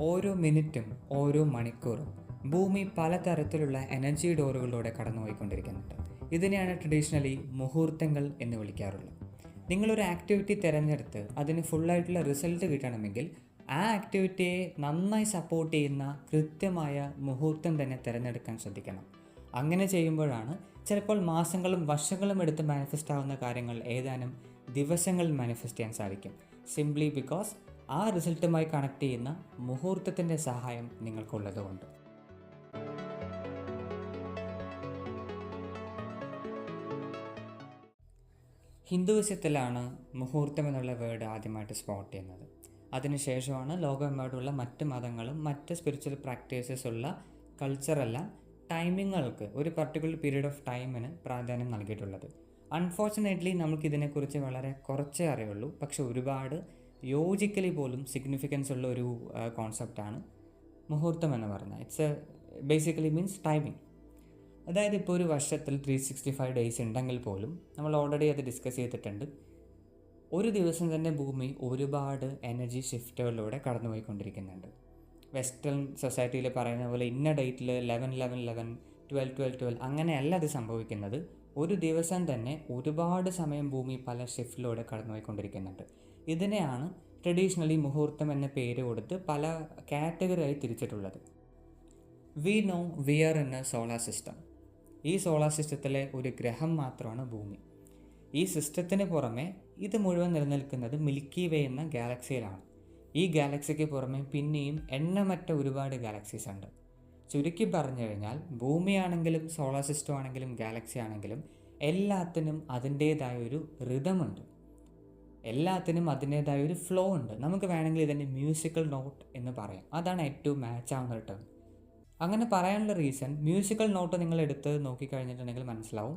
ഓരോ മിനിറ്റും ഓരോ മണിക്കൂറും ഭൂമി പലതരത്തിലുള്ള എനർജി ഡോറുകളിലൂടെ കടന്നുപോയിക്കൊണ്ടിരിക്കുന്നുണ്ട്. ഇതിനെയാണ് ട്രഡീഷണലി മുഹൂർത്തങ്ങൾ എന്ന് വിളിക്കാറുള്ളത്. നിങ്ങളൊരു ആക്ടിവിറ്റി തിരഞ്ഞെടുത്ത് അതിന് ഫുള്ളായിട്ടുള്ള റിസൾട്ട് കിട്ടണമെങ്കിൽ ആ ആക്ടിവിറ്റിയെ നന്നായി സപ്പോർട്ട് ചെയ്യുന്ന കൃത്യമായ മുഹൂർത്തം തന്നെ തിരഞ്ഞെടുക്കാൻ ശ്രദ്ധിക്കണം. അങ്ങനെ ചെയ്യുമ്പോഴാണ് ചിലപ്പോൾ മാസങ്ങളും വർഷങ്ങളും എടുത്ത് മാനിഫെസ്റ്റ് ആവുന്ന കാര്യങ്ങൾ ഏതാനും ദിവസങ്ങളിൽ മാനിഫെസ്റ്റ് ചെയ്യാൻ സാധിക്കും. സിംപ്ലി ബിക്കോസ് ആ റിസൾട്ടുമായി കണക്ട് ചെയ്യുന്ന മുഹൂർത്തത്തിന്റെ സഹായം നിങ്ങൾക്കുള്ളതുകൊണ്ട്. ഹിന്ദുവിസത്തിലാണ് മുഹൂർത്തം എന്നുള്ള വേർഡ് ആദ്യമായിട്ട് സ്പോട്ട് ചെയ്യുന്നത്. അതിനുശേഷമാണ് ലോകമെമ്പാടുള്ള മറ്റ് മതങ്ങളും മറ്റ് സ്പിരിച്വൽ പ്രാക്ടീസസ് ഉള്ള കൾച്ചറെല്ലാം ടൈമിങ്ങൾക്ക് ഒരു പർട്ടിക്കുലർ പീരീഡ് ഓഫ് ടൈമിന് പ്രാധാന്യം നൽകിയിട്ടുള്ളത്. അൺഫോർച്ചുനേറ്റ്ലി നമുക്കിതിനെക്കുറിച്ച് വളരെ കുറച്ചേ അറിയുള്ളൂ. പക്ഷെ ഒരുപാട് യോജിക്കലി പോലും സിഗ്നിഫിക്കൻസ് ഉള്ള ഒരു കോൺസെപ്റ്റാണ് മുഹൂർത്തം എന്ന് പറഞ്ഞാൽ. It's a basically means timing അതായത് ഇപ്പോൾ ഒരു വർഷത്തിൽ ത്രീ സിക്സ്റ്റി ഫൈവ് ഡേയ്സ് ഉണ്ടെങ്കിൽ പോലും നമ്മൾ ഓൾറെഡി അത് ഡിസ്കസ് ചെയ്തിട്ടുണ്ട്. ഒരു ദിവസം തന്നെ ഭൂമി ഒരുപാട് എനർജി ഷിഫ്റ്റുകളിലൂടെ കടന്നുപോയിക്കൊണ്ടിരിക്കുന്നുണ്ട്. വെസ്റ്റേൺ സൊസൈറ്റിയിൽ പറയുന്ന പോലെ ഇന്ന ഡേറ്റിൽ eleven eleven eleven twelve twelve twelve അങ്ങനെയല്ല അത് സംഭവിക്കുന്നത്. ഒരു ദിവസം തന്നെ ഒരുപാട് സമയം ഭൂമി പല ഷിഫ്റ്റിലൂടെ കടന്നുപോയിക്കൊണ്ടിരിക്കുന്നുണ്ട്. ഇതിനെയാണ് ട്രഡീഷണലി മുഹൂർത്തം എന്ന പേര് കൊടുത്ത് പല കാറ്റഗറിയായി തിരിച്ചിട്ടുള്ളത്. വി നോ വി ആർ എന്ന സോളാർ സിസ്റ്റം ഈ സോളാർ സിസ്റ്റത്തിലെ ഒരു ഗ്രഹം മാത്രമാണ് ഭൂമി. ഈ സിസ്റ്റത്തിന് പുറമെ ഇത് മുഴുവൻ നിലനിൽക്കുന്നത് മിൽക്കി വേ എന്ന ഗാലക്സിയിലാണ് ഈ ഗാലക്സിക്ക് പുറമെ പിന്നെയും എണ്ണമറ്റ ഒരുപാട് ഗാലക്സീസ് ഉണ്ട്. ചുരുക്കി പറഞ്ഞു കഴിഞ്ഞാൽ ഭൂമിയാണെങ്കിലും സോളാർ സിസ്റ്റം ആണെങ്കിലും ഗാലക്സി ആണെങ്കിലും എല്ലാത്തിനും അതിന്റേതായ ഒരു റിതമുണ്ട് എല്ലാത്തിനും അതിന്റേതായ ഒരു ഫ്ലോ ഉണ്ട്. നമുക്ക് വേണമെങ്കിൽ ഇതിന്റെ മ്യൂസിക്കൽ നോട്ട് എന്ന് പറയാം. അതാണ് ഏറ്റവും മാച്ച് ആവുന്ന ടേം അങ്ങനെ പറയാനുള്ള റീസൺ മ്യൂസിക്കൽ നോട്ട് നിങ്ങൾ എടുത്ത് നോക്കിക്കഴിഞ്ഞിട്ടുണ്ടെങ്കിൽ മനസ്സിലാവും.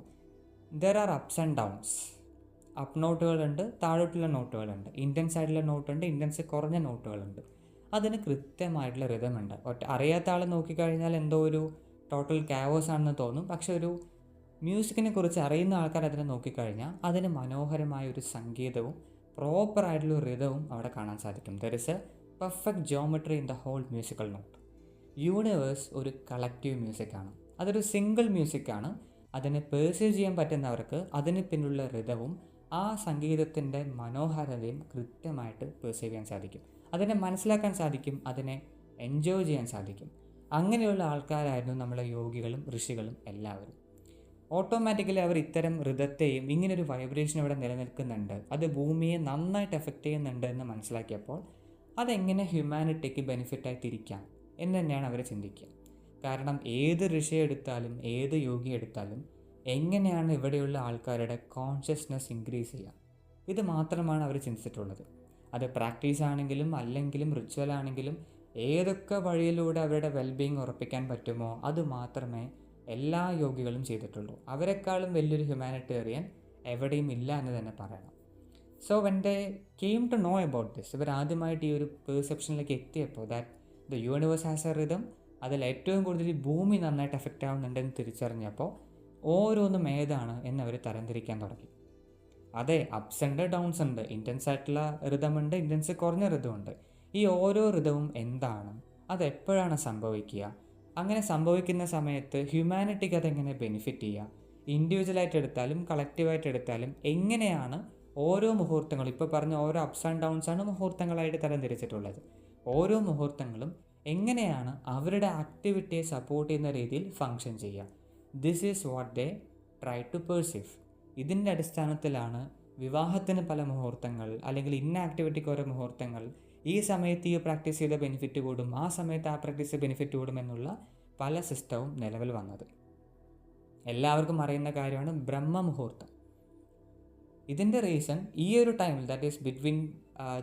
There are ups and downs up നോട്ടുകളുണ്ട് താഴോട്ടുള്ള നോട്ടുകളുണ്ട് ഇന്റൻസ് ആയിട്ടുള്ള നോട്ടുണ്ട് ഇന്റൻസ് കുറഞ്ഞ നോട്ടുകളുണ്ട് അതിന് കൃത്യമായിട്ടുള്ള റിതമുണ്ട് ഒറ്റ അറിയാത്ത ആൾ നോക്കിക്കഴിഞ്ഞാൽ എന്തോ ഒരു ടോട്ടൽ കാവോസ് ആണെന്ന് തോന്നും. പക്ഷെ ഒരു മ്യൂസിക്കിനെ കുറിച്ച് അറിയുന്ന ആൾക്കാർ അതിനെ നോക്കിക്കഴിഞ്ഞാൽ അതിന് മനോഹരമായ ഒരു സംഗീതവും പ്രോപ്പറായിട്ടുള്ള ആയിട്ടുള്ള റിതവും അവിടെ കാണാൻ സാധിക്കും. There is a perfect geometry in the whole musical note universe ഒരു കളക്റ്റീവ് മ്യൂസിക്കാണ് അതൊരു സിംഗിൾ മ്യൂസിക്കാണ് അതിനെ പേഴ്സീവ് ചെയ്യാൻ പറ്റുന്നവർക്ക് അതിന് പിന്നിലുള്ള റിതവും ആ സംഗീതത്തിന്റെ മനോഹാരിതയും കൃത്യമായിട്ട് പേഴ്സീവ് ചെയ്യാൻ സാധിക്കും. അതിനെ മനസ്സിലാക്കാൻ സാധിക്കും അതിനെ എൻജോയ് ചെയ്യാൻ സാധിക്കും. അങ്ങനെയുള്ള ആൾക്കാരായിരുന്നു നമ്മളെ യോഗികളും ഋഷികളും എല്ലാവരും. ഓട്ടോമാറ്റിക്കലി അവർ ഇത്തരം ഋതത്തെയും ഇങ്ങനൊരു വൈബ്രേഷൻ ഇവിടെ നിലനിൽക്കുന്നുണ്ട്. അത് ഭൂമിയെ നന്നായിട്ട് എഫക്റ്റ് ചെയ്യുന്നുണ്ട് എന്ന് മനസ്സിലാക്കിയപ്പോൾ അതെങ്ങനെ ഹ്യൂമാനിറ്റിക്ക് ബെനിഫിറ്റായി തിരിക്കാം എന്ന് തന്നെയാണ് അവർ ചിന്തിക്കുക. കാരണം ഏത് ഋഷി എടുത്താലും ഏത് യോഗി എടുത്താലും എങ്ങനെയാണ് ഇവിടെയുള്ള ആൾക്കാരുടെ കോൺഷ്യസ്നെസ് ഇൻക്രീസ് ചെയ്യുക? ഇത് മാത്രമാണ് അവർ ചിന്തിച്ചിട്ടുള്ളത്. അത് പ്രാക്ടീസ് ആണെങ്കിലും അല്ലെങ്കിലും റിച്വൽ ആണെങ്കിലും ഏതൊക്കെ വഴിയിലൂടെ അവരുടെ വെൽബീങ് ഉറപ്പിക്കാൻ പറ്റുമോ അത് മാത്രമേ എല്ലാ യോഗികളും ചെയ്തിട്ടുള്ളൂ. അവരെക്കാളും വലിയൊരു ഹ്യൂമാനിറ്റേറിയൻ എവിടെയും ഇല്ല എന്ന് തന്നെ പറയണം. So when they came to know about this ഇവർ ആദ്യമായിട്ട് ഈ ഒരു പെർസെപ്ഷനിലേക്ക് എത്തിയപ്പോൾ that the universe has a rhythm അതിൽ ഏറ്റവും കൂടുതൽ ഭൂമി നന്നായിട്ട് എഫക്റ്റ് ആവുന്നുണ്ടെന്ന് തിരിച്ചറിഞ്ഞപ്പോൾ ഓരോന്നും ഏതാണ് എന്നവർ തരംതിരിക്കാൻ തുടങ്ങി. അതെ അപ്സ് ഉണ്ട് ഡൗൺസ് ഉണ്ട്. ഇന്റൻസ് ആയിട്ടുള്ള ഋതമുണ്ട് ഇന്റൻസ് കുറഞ്ഞ ഋതമുണ്ട് ഈ ഓരോ ഋതവും എന്താണ്? അതെപ്പോഴാണ് സംഭവിക്കുക? അങ്ങനെ സംഭവിക്കുന്ന സമയത്ത് ഹ്യൂമാനിറ്റിക്ക് അതെങ്ങനെ ബെനിഫിറ്റ് ചെയ്യുക ഇൻഡിവിജ്വലായിട്ട് എടുത്താലും കളക്റ്റീവായിട്ട് എടുത്താലും എങ്ങനെയാണ് ഓരോ മുഹൂർത്തങ്ങളും ഇപ്പോൾ പറഞ്ഞ ഓരോ അപ്സ് ആൻഡ് ഡൗൺസ് ആണ് മുഹൂർത്തങ്ങളായിട്ട് തരംതിരിച്ചിട്ടുള്ളത്. ഓരോ മുഹൂർത്തങ്ങളും എങ്ങനെയാണ് അവരുടെ ആക്ടിവിറ്റിയെ സപ്പോർട്ട് ചെയ്യുന്ന രീതിയിൽ ഫങ്ഷൻ ചെയ്യുക this is what they try to perceive ഇതിന്റെ അടിസ്ഥാനത്തിലാണ് വിവാഹത്തിന് പല മുഹൂർത്തങ്ങൾ അല്ലെങ്കിൽ ഇന്ന ആക്ടിവിറ്റിക്ക് ഓരോ മുഹൂർത്തങ്ങൾ ഈ സമയത്ത് ഈ പ്രാക്ടീസ് ചെയ്ത ബെനിഫിറ്റ് കൂടും ആ സമയത്ത് ആ പ്രാക്ടീസ് ബെനിഫിറ്റ് കൂടും എന്നുള്ള പല സിസ്റ്റവും നിലവിൽ വന്നത്. എല്ലാവർക്കും അറിയുന്ന കാര്യമാണ് ബ്രഹ്മ മുഹൂർത്തം ഇതിന്റെ റീസൺ ഈ ഒരു ടൈമിൽ that is between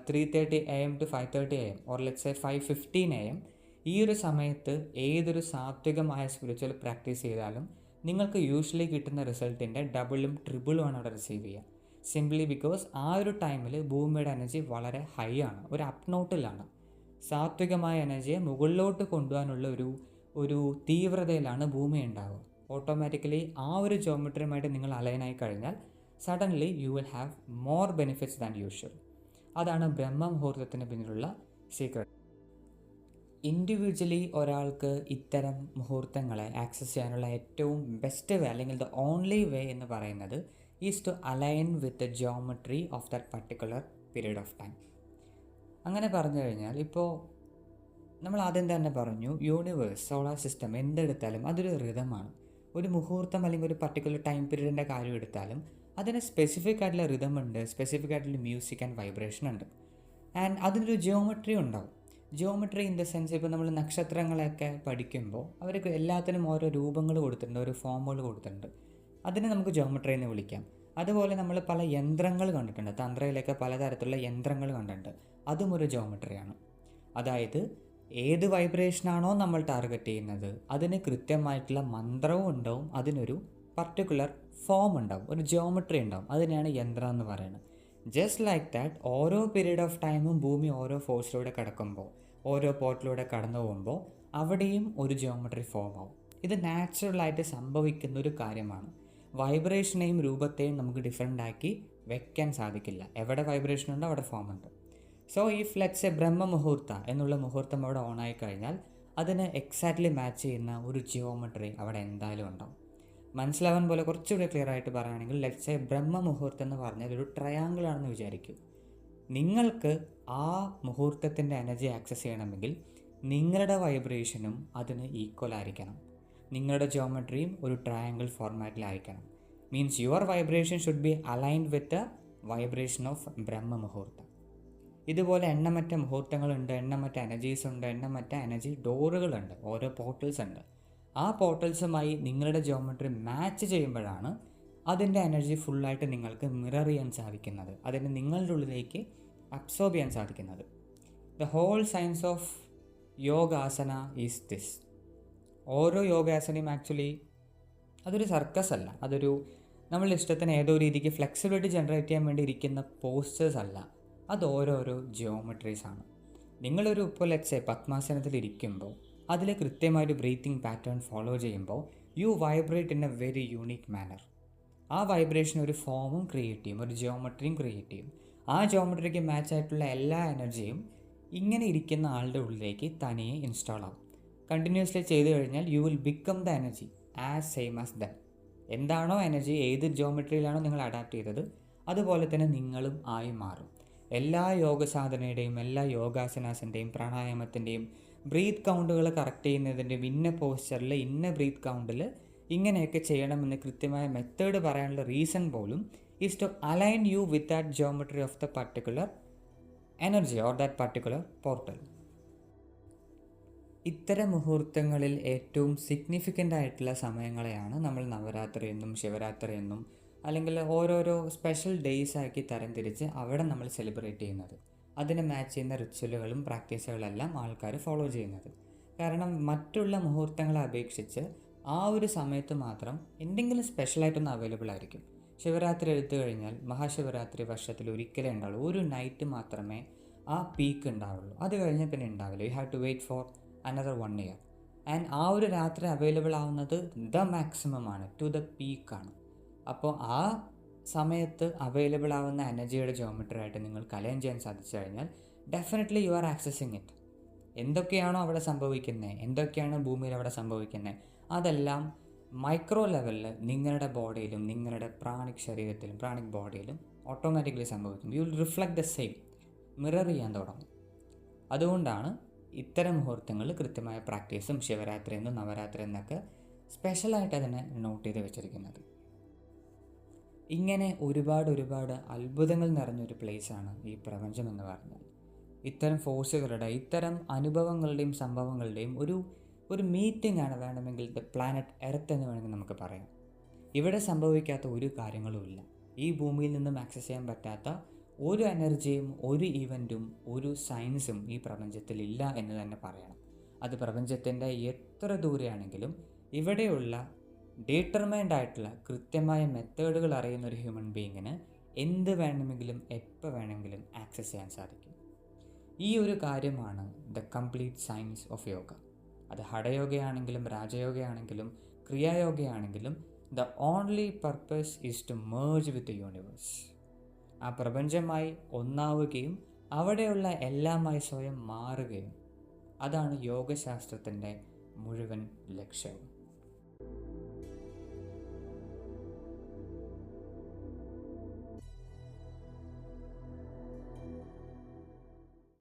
three thirty A M to five thirty A M or let's a five fifteen A M ഈ ഒരു സമയത്ത് ഏതൊരു സാത്വികമായ സ്പിരിച്വൽ പ്രാക്ടീസ് ചെയ്താലും നിങ്ങൾക്ക് യൂഷ്വലി കിട്ടുന്ന റിസൾട്ടിന്റെ ഡബിളും ട്രിബിളും ആണ് അവിടെ റിസീവ് ചെയ്യുക. സിംപ്ലി ബിക്കോസ് ആ ഒരു ടൈമിൽ ഭൂമിയുടെ എനർജി വളരെ ഹൈ ആണ്. ഒരു അപ്നോട്ടിലാണ് സാത്വികമായ എനർജിയെ മുകളിലോട്ട് കൊണ്ടുപോകാനുള്ള ഒരു ഒരു തീവ്രതയിലാണ് ഭൂമി ഉണ്ടാവുക. ഓട്ടോമാറ്റിക്കലി ആ ഒരു ജോമെട്രിയുമായിട്ട് നിങ്ങൾ അലൈനായി കഴിഞ്ഞാൽ suddenly you will have more benefits than usual അതാണ് ബ്രഹ്മ മുഹൂർത്തത്തിന് പിന്നിലുള്ള സീക്രട്ട് ഇൻഡിവിജ്വലി ഒരാൾക്ക് ഇത്തരം മുഹൂർത്തങ്ങളെ ആക്സസ് ചെയ്യാനുള്ള ഏറ്റവും ബെസ്റ്റ് വേ അല്ലെങ്കിൽ ദ ഓൺലി വേ എന്ന് പറയുന്നത് is to align with the geometry of that particular period of time അങ്ങനെ പറഞ്ഞു കഴിഞ്ഞാൽ ഇപ്പോൾ നമ്മൾ ആദ്യം തന്നെ പറഞ്ഞു യൂണിവേഴ്സ് സോളാർ സിസ്റ്റം എന്തെടുത്താലും അതൊരു റിതമാണ് ഒരു മുഹൂർത്തം അല്ലെങ്കിൽ ഒരു പർട്ടിക്കുലർ ടൈം പീരീഡിന്റെ കാര്യം എടുത്താലും അതിന് സ്പെസിഫിക് ആയിട്ടുള്ള റിതം ഉണ്ട് സ്പെസിഫിക് ആയിട്ടുള്ള മ്യൂസിക് ആൻഡ് വൈബ്രേഷൻ ഉണ്ട്. ആൻഡ് അതിനൊരു ജിയോമെട്രി ഉണ്ടാവും. ജിയോമെട്രി ഇൻ ദ സെൻസ് ഇപ്പോൾ നമ്മൾ നക്ഷത്രങ്ങളെയൊക്കെ പഠിക്കുമ്പോൾ അവർക്ക് എല്ലാത്തിനും ഓരോ രൂപങ്ങൾ കൊടുത്തിട്ടുണ്ട് ഓരോ ഫോമുകൾ കൊടുത്തിട്ടുണ്ട്. അതിനെ നമുക്ക് ജിയോമെട്രി എന്ന് വിളിക്കാം. അതുപോലെ നമ്മൾ പല യന്ത്രങ്ങൾ കണ്ടിട്ടുണ്ട്. തന്ത്രയിലൊക്കെ പലതരത്തിലുള്ള യന്ത്രങ്ങൾ കണ്ടിട്ടുണ്ട്. അതും ഒരു ജോമട്രിയാണ് അതായത് ഏത് വൈബ്രേഷനാണോ നമ്മൾ ടാർഗറ്റ് ചെയ്യുന്നത് അതിന് കൃത്യമായിട്ടുള്ള മന്ത്രവും ഉണ്ടാവും അതിനൊരു പർട്ടിക്കുലർ ഫോം ഉണ്ടാവും ഒരു ജോമട്രി ഉണ്ടാവും. അതിനെയാണ് യന്ത്രം എന്ന് പറയുന്നത്. ജസ്റ്റ് ലൈക്ക് ദാറ്റ് ഓരോ പീരീഡ് ഓഫ് ടൈമും ഭൂമി ഓരോ ഫോഴ്സിലൂടെ കിടക്കുമ്പോൾ ഓരോ പോർട്ടിലൂടെ കടന്നു പോകുമ്പോൾ അവിടെയും ഒരു ജോമട്രി ഫോം ആവും. ഇത് നാച്ചുറലായിട്ട് സംഭവിക്കുന്ന ഒരു കാര്യമാണ്. വൈബ്രേഷനെയും രൂപത്തെയും നമുക്ക് ഡിഫറെന്റ് ആക്കി വെക്കാൻ സാധിക്കില്ല. എവിടെ വൈബ്രേഷൻ ഉണ്ടോ അവിടെ ഫോം ഉണ്ട്. സോ ഇഫ് ലെറ്റ്സ് ബ്രഹ്മ മുഹൂർത്ത എന്നുള്ള മുഹൂർത്തം അവിടെ ഓൺ ആയി കഴിഞ്ഞാൽ അതിന് എക്സാക്ട്ലി മാച്ച് ചെയ്യുന്ന ഒരു ജിയോമെട്രി അവിടെ എന്തായാലും ഉണ്ടാവും. മനസ്സിലാവാൻ പോലെ കുറച്ചുകൂടി ക്ലിയർ ആയിട്ട് പറയുകയാണെങ്കിൽ ലെറ്റ്സ് ബ്രഹ്മ മുഹൂർത്തം എന്ന് പറഞ്ഞാൽ ഒരു ട്രയാങ്കിൾ ആണെന്ന് വിചാരിക്കും. നിങ്ങൾക്ക് ആ മുഹൂർത്തത്തിന്റെ എനർജി ആക്സസ് ചെയ്യണമെങ്കിൽ നിങ്ങളുടെ വൈബ്രേഷനും അതിന് ഈക്വൽ ആയിരിക്കണം. നിങ്ങളുടെ ജോമെട്രിയും ഒരു triangle ഫോർമാറ്റിലായിരിക്കണം means your vibration should be aligned with vibration of Brahma മുഹൂർത്തം ഇതുപോലെ എണ്ണമറ്റ മുഹൂർത്തങ്ങളുണ്ട് എണ്ണമറ്റ എനർജീസ് ഉണ്ട് എണ്ണമറ്റ എനർജി ഡോറുകളുണ്ട് ഓരോ പോർട്ടൽസ് ഉണ്ട്. ആ പോർട്ടൽസുമായി നിങ്ങളുടെ ജോമെട്രി മാച്ച് ചെയ്യുമ്പോഴാണ് അതിന്റെ എനർജി ഫുള്ളായിട്ട് നിങ്ങൾക്ക് മിറർ ചെയ്യാൻ സാധിക്കുന്നത്. അതിന് നിങ്ങളുടെ ഉള്ളിലേക്ക് അബ്സോർബ് ചെയ്യാൻ സാധിക്കുന്നത്. The whole science of യോഗാസന is this ഓരോ യോഗാസനയും ആക്ച്വലി അതൊരു സർക്കസ് അല്ല. അതൊരു നമ്മളുടെ ഇഷ്ടത്തിന് ഏതോ രീതിക്ക് ഫ്ലെക്സിബിലിറ്റി ജനറേറ്റ് ചെയ്യാൻ വേണ്ടി ഇരിക്കുന്ന പോസ്റ്റേഴ്സ് അല്ല. അത് ഓരോരോ ജിയോമെട്രീസ് ആണ്. നിങ്ങളൊരു ഇപ്പോൾ ലെറ്റ്സെ പത്മാസനത്തിൽ ഇരിക്കുമ്പോൾ അതിൽ കൃത്യമായൊരു ബ്രീത്തിങ് പാറ്റേൺ ഫോളോ ചെയ്യുമ്പോൾ you vibrate in a very unique manner ആ വൈബ്രേഷൻ ഒരു ഫോമും ക്രിയേറ്റ് ചെയ്യും ഒരു ജിയോമെട്രിയും ക്രിയേറ്റ് ചെയ്യും. ആ ജിയോമെട്രിക്ക് മാച്ച് ആയിട്ടുള്ള എല്ലാ എനർജിയും ഇങ്ങനെ ഇരിക്കുന്ന ആളുടെ ഉള്ളിലേക്ക് തനിയെ ഇൻസ്റ്റാൾ ആവും. കണ്ടിന്യൂസ്ലി ചെയ്തു കഴിഞ്ഞാൽ you will become the energy as same as them എന്താണോ എനർജി ഏത് ജോമെട്രിയിലാണോ നിങ്ങൾ അഡാപ്റ്റ് ചെയ്തത് അതുപോലെ തന്നെ നിങ്ങളും ആയി മാറും. എല്ലാ യോഗ സാധനയുടെയും എല്ലാ യോഗാസനാസിന്റെയും പ്രാണായാമത്തിന്റെയും ബ്രീത്ത് കൗണ്ടുകൾ കറക്റ്റ് ചെയ്യുന്നതിന്റെ ഇന്ന പോസ്റ്ററിൽ ഇന്ന ബ്രീത്ത് കൗണ്ടിൽ ഇങ്ങനെയൊക്കെ ചെയ്യണമെന്ന് കൃത്യമായ മെത്തേഡ് പറയാനുള്ള റീസൺ പോലും is to align you with that geometry of the particular energy or that particular portal ഇത്തരം മുഹൂർത്തങ്ങളിൽ ഏറ്റവും സിഗ്നിഫിക്കന്റ് ആയിട്ടുള്ള സമയങ്ങളെയാണ് നമ്മൾ നവരാത്രി എന്നും ശിവരാത്രി എന്നും അല്ലെങ്കിൽ ഓരോരോ സ്പെഷ്യൽ ഡേയ്സ് ആക്കി തരംതിരിച്ച് അവിടെ നമ്മൾ സെലിബ്രേറ്റ് ചെയ്യുന്നത്. അതിനെ മാച്ച് ചെയ്യുന്ന റിച്വലുകളും പ്രാക്ടീസുകളെല്ലാം ആൾക്കാർ ഫോളോ ചെയ്യുന്നത്. കാരണം മറ്റുള്ള മുഹൂർത്തങ്ങളെ അപേക്ഷിച്ച് ആ ഒരു സമയത്ത് മാത്രം എന്തെങ്കിലും സ്പെഷ്യലായിട്ടൊന്ന് അവൈലബിൾ ആയിരിക്കും. ശിവരാത്രി എടുത്തു കഴിഞ്ഞാൽ മഹാശിവരാത്രി വർഷത്തിൽ ഒരിക്കലേ ഉണ്ടാവുള്ളൂ. ഒരു നൈറ്റ് മാത്രമേ ആ പീക്ക് ഉണ്ടാവുള്ളൂ. അത് കഴിഞ്ഞാൽ പിന്നെ ഉണ്ടാവില്ല. You have to wait for another one year and ആ ഒരു രാത്രി അവൈലബിൾ ആവുന്നത് ദ മാക്സിമം ആണ് ടു ദ പീക്കാണ് അപ്പോൾ ആ സമയത്ത് അവൈലബിൾ ആവുന്ന എനർജിയുടെ ജോമെട്രി ആയിട്ട് നിങ്ങൾക്ക് അലൈൻ ചെയ്യാൻ സാധിച്ചു കഴിഞ്ഞാൽ definitely you are accessing it എന്തൊക്കെയാണോ അവിടെ സംഭവിക്കുന്നത് എന്തൊക്കെയാണ് ഭൂമിയിൽ അവിടെ സംഭവിക്കുന്നത് അതെല്ലാം മൈക്രോ ലെവലിൽ നിങ്ങളുടെ ബോഡിയിലും നിങ്ങളുടെ പ്രാണിക് ശരീരത്തിലും പ്രാണിക് ബോഡിയിലും ഓട്ടോമാറ്റിക്കലി സംഭവിക്കും. You will reflect the same mirror ചെയ്യാൻ തുടങ്ങും. അതുകൊണ്ടാണ് ഇത്തരം മുഹൂർത്തങ്ങൾ കൃത്യമായ പ്രാക്ടീസും ശിവരാത്രി എന്നും നവരാത്രി എന്നൊക്കെ സ്പെഷ്യലായിട്ട് അതിനെ നോട്ട് ചെയ്ത് വെച്ചിരിക്കുന്നത്. ഇങ്ങനെ ഒരുപാട് ഒരുപാട് അത്ഭുതങ്ങൾ നിറഞ്ഞൊരു പ്ലേസാണ് ഈ പ്രപഞ്ചം എന്ന് പറഞ്ഞാൽ. ഇത്തരം ഫോഴ്സുകളുടെ ഇത്തരം അനുഭവങ്ങളുടെയും സംഭവങ്ങളുടെയും ഒരു ഒരു മീറ്റിംഗ് ആണ് വേണമെങ്കിൽ ദ പ്ലാനറ്റ് എർത്ത് എന്ന് വേണമെങ്കിൽ നമുക്ക് പറയാം. ഇവിടെ സംഭവിക്കാത്ത ഒരു കാര്യങ്ങളുമില്ല ഈ ഭൂമിയിൽ നിന്നും ആക്സസ് ചെയ്യാൻ പറ്റാത്ത ഒരു എനർജിയും ഒരു ഇവന്റും ഒരു സയൻസും ഈ പ്രപഞ്ചത്തിലില്ല എന്ന് തന്നെ പറയണം. അത് പ്രപഞ്ചത്തിന്റെ എത്ര ദൂരെയാണെങ്കിലും ഇവിടെയുള്ള ഡീറ്റർമൈൻഡ് ആയിട്ടുള്ള കൃത്യമായ മെത്തേഡുകൾ അറിയുന്ന ഒരു ഹ്യൂമൻ ബീയിങ്ങിന് എന്ത് വേണമെങ്കിലും എപ്പോൾ വേണമെങ്കിലും ആക്സസ് ചെയ്യാൻ സാധിക്കും. ഈ ഒരു കാര്യമാണ് the complete science of yoga അത് ഹഠയോഗയാണെങ്കിലും രാജയോഗയാണെങ്കിലും ക്രിയായോഗയാണെങ്കിലും the only purpose is to merge with the universe ആ പ്രപഞ്ചമായി ഒന്നാവുകയും അവിടെയുള്ള എല്ലാമായി സ്വയം മാറുകയും. അതാണ് യോഗശാസ്ത്രത്തിന്റെ മുഴുവൻ ലക്ഷ്യം.